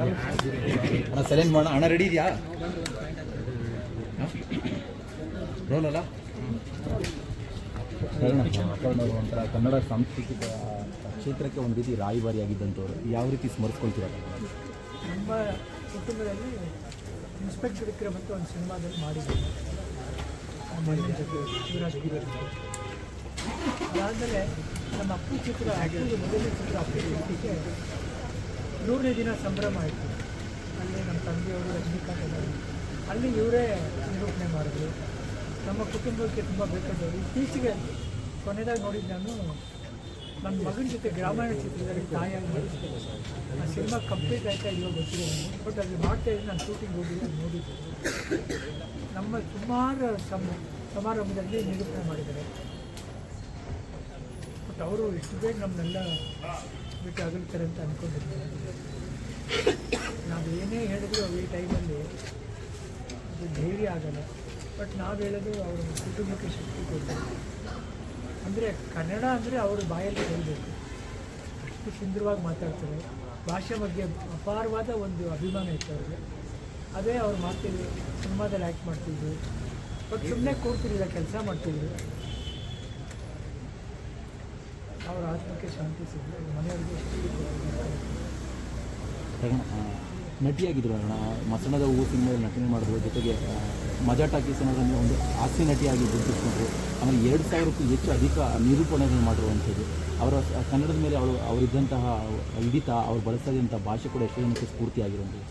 ಅಣ್ಣ ಸೈಲೆಂಟ್ ಮಾಡೋಣ. ಅಣ್ಣ ರೆಡಿ ಇದೆಯಾ? ರೋಲ್ ಅಲ್ಲ? ಒಂಥರ ಕನ್ನಡ ಸಾಂಸ್ಕೃತಿಕ ಕ್ಷೇತ್ರಕ್ಕೆ ಒಂದು ರೀತಿ ರಾಯಭಾರಿಯಾಗಿದ್ದಂಥವ್ರು ಯಾವ ರೀತಿ ಸ್ಮರಿಸ್ಕೊಳ್ತೀರ? ನಮ್ಮ ಕುಟುಂಬದಲ್ಲಿ ಇನ್ಸ್ಪೆಕ್ಟರ್ ವಿಕ್ರಮ್ ಅಂತ ಒಂದು ಸಿನಿಮಾದಲ್ಲಿ ಮಾಡಿದ್ದೀನಿ. ಅದಾದಮೇಲೆ ನಮ್ಮ ಅಪ್ಪು ಚಿತ್ರ ಅಪ್ಪುದು ಮೊದಲನೇ ಚಿತ್ರ ಅಪ್ಪು ಹುಟ್ಟಿಗೆ ನೂರನೇ ದಿನ ಸಂಭ್ರಮ ಆಯಿತು. ಅಲ್ಲಿ ನಮ್ಮ ತಂದೆಯವರು ರಜನಿಕಾಂತ್ ಎಲ್ಲರು ಅಲ್ಲಿ ಇವರೇ ನಿರೂಪಣೆ ಮಾಡಿದ್ರು. ನಮ್ಮ ಕುಟುಂಬಕ್ಕೆ ತುಂಬ ಬೇಕಾದವರು. ಇತ್ತೀಚೆಗೆ ಕೊನೆಯದಾಗಿ ನೋಡಿದ್ದು ನಾನು ನನ್ನ ಮಗನ ಜೊತೆ ಗ್ರಾಮೀಣ ಚಿತ್ರದಲ್ಲಿ ತಾಯಿಯಾಗಿ ಆ ಸಿನಿಮಾ ಕಂಪ್ಲೀಟ್ ಆಯಿತಾ ಇವಾಗ ನನಗೆ. ಬಟ್ ಅಲ್ಲಿ ಮಾಡ್ತಾ ಇದ್ದೀನಿ ನಾನು ಶೂಟಿಂಗ್ ಹೋಗಿದ್ದೆ ನೋಡಿದ್ದೆ. ನಮ್ಮ ಸುಮಾರು ಸಮ, ಸಮಾರಂಭದಲ್ಲಿ ನಿರೂಪಣೆ ಮಾಡಿದ್ದಾರೆ. ಬಟ್ ಅವರು ಇಷ್ಟು ಬೇಗ ನಮ್ಮನ್ನೆಲ್ಲ ಬಿಟ್ಟು ಅಗಲ್ತಾರೆ ಅಂತ ಅಂದ್ಕೊಂಡಿದ್ದೀನಿ ನಾವು ಏನೇ ಹೇಳಿದ್ರು ಈ ಟೈಮಲ್ಲಿ ಅದು ಧೈರ್ಯ ಆಗಲ್ಲ. ಬಟ್ ನಾವು ಹೇಳೋದು ಅವರ ಕುಟುಂಬಕ್ಕೆ ಶಕ್ತಿ ಕೊಡ್ತಾರೆ ಅಂದರೆ ಕನ್ನಡ ಅಂದರೆ ಅವರು ಬಾಯಲ್ಲಿ ಹೇಳಬೇಕು. ಅಷ್ಟು ಸುಂದರವಾಗಿ ಮಾತಾಡ್ತಾರೆ. ಭಾಷೆ ಬಗ್ಗೆ ಅಪಾರವಾದ ಒಂದು ಅಭಿಮಾನ ಇತ್ತು ಅವ್ರಿಗೆ. ಅದೇ ಅವ್ರು ಮಾಡ್ತಿದ್ರು ಸಿನಿಮಾದಲ್ಲಿ ಆ್ಯಕ್ಟ್ ಮಾಡ್ತಿದ್ರು ಬಟ್ ಸುಮ್ಮನೆ ಕೂರ್ತಿರಲಿಲ್ಲ, ಕೆಲಸ ಮಾಡ್ತಿದ್ರು ಅವ್ರ ಆತ್ಮಕ್ಕೆ ಶಾಂತಿ ಸಿಗಲಿ ಮನೆಯವ್ರಿಗೆ ನಟಿಯಾಗಿದ್ರು ಅಣ್ಣ ಮಸಣದ ಹೂವು ಸಿನಿಮಾದಲ್ಲಿ ನಟನೆ ಮಾಡಿದ್ರು. ಜೊತೆಗೆ ಮಜಾ ಟಾಕೀಸ್ ಅನ್ನೋದನ್ನು ಒಂದು ಹಾಸ್ಯ ನಟಿಯಾಗಿ ಗುರುತಿಸ್ಕೊಂಡ್ರು ಆಮೇಲೆ ಎರಡು ಸಾವಿರಕ್ಕೂ ಹೆಚ್ಚು ಅಧಿಕ ನಿರೂಪಣೆಗಳು ಮಾಡಿರುವಂಥದ್ದು. ಅವರ ಕನ್ನಡದ ಮೇಲೆ ಅವಳು, ಅವರಿದ್ದಂತಹ ಹಿಡಿತ ಅವ್ರು ಬಳಸದಂಥ ಭಾಷೆ ಕೂಡ ಎಷ್ಟೋ ಜನಕ್ಕೆ ಸ್ಫೂರ್ತಿಯಾಗಿರುವಂಥದ್ದು.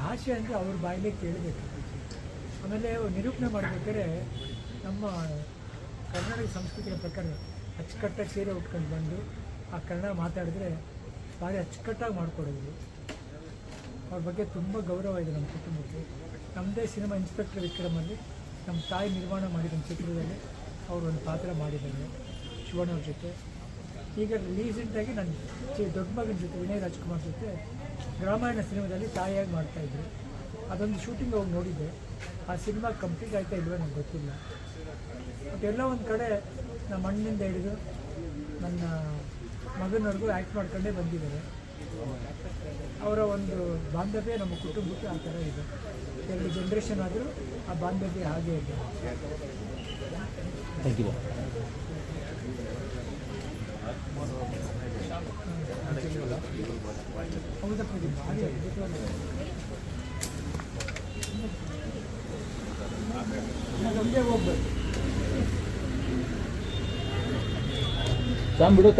ಭಾಷೆ ಅಂದರೆ ಅವ್ರ ಬಾಯಲ್ಲಿ ಕೇಳಬೇಕು. ಆಮೇಲೆ ನಿರೂಪಣೆ ಮಾಡಬೇಕಾದ್ರೆ ನಮ್ಮ ಕರ್ನಾಟಕ ಸಂಸ್ಕೃತಿಯ ಪ್ರಕಾರ ಅಚ್ಚುಕಟ್ಟಾಗಿ ಸೀರೆ ಉಟ್ಕೊಂಡು ಬಂದು ಆ ಕನ್ನಡ ಮಾತಾಡಿದ್ರೆ ಭಾರಿ ಅಚ್ಚುಕಟ್ಟಾಗಿ ಮಾಡಿಕೊಡೋದು. ಅವ್ರ ಬಗ್ಗೆ ತುಂಬ ಗೌರವ ಇದೆ ನಮ್ಮ ಕುಟುಂಬಕ್ಕೆ. ನಮ್ಮದೇ ಸಿನಿಮಾ ಇನ್ಸ್ಪೆಕ್ಟರ್ ವಿಕ್ರಮಲ್ಲಿ ನಮ್ಮ ತಾಯಿ ನಿರ್ಮಾಣ ಮಾಡಿದ ಚಿತ್ರದಲ್ಲಿ ಅವರು ಒಂದು ಪಾತ್ರ ಮಾಡಿದ್ದಾರೆ ಶಿವಣ್ಣವ್ರ ಜೊತೆ. ಈಗ ರೀಸೆಂಟಾಗಿ ನನ್ನ ದೊಡ್ಡ ಮಗನ ಜೊತೆ ವಿನಯ್ ರಾಜ್ಕುಮಾರ್ ಜೊತೆ ರಾಮಾಯಣ ಸಿನಿಮಾದಲ್ಲಿ ತಾಯಿಯಾಗಿ ಮಾಡ್ತಾಯಿದ್ರು ಅದೊಂದು ಶೂಟಿಂಗ್ ಹೋಗಿ ನೋಡಿದ್ದೆ ಆ ಸಿನಿಮಾ ಕಂಪ್ಲೀಟ್ ಆಯ್ತಾ ಇಲ್ವೋ ನಂಗೆ ಗೊತ್ತಿಲ್ಲ. ಬಟ್ ಎಲ್ಲ ಒಂದು ಕಡೆ ನಮ್ಮ ಅಣ್ಣನಿಂದ ಹಿಡಿದು ನನ್ನ ಮಗನವರೆಗೂ ಆ್ಯಕ್ಟ್ ಮಾಡ್ಕೊಂಡೇ ಬಂದಿದ್ದಾರೆ. ಅವರ ಒಂದು ಬಾಂಧವ್ಯ ನಮ್ಮ ಕುಟುಂಬಕ್ಕೆ ಆ ಥರ ಇದೆ. ಎರಡು ಜನ್ರೇಷನ್ ಆದರೂ ಆ ಬಾಂಧವ್ಯ ಹಾಗೆ ಇದೆ. ಥ್ಯಾಂಕ್ ಯು સાંભળો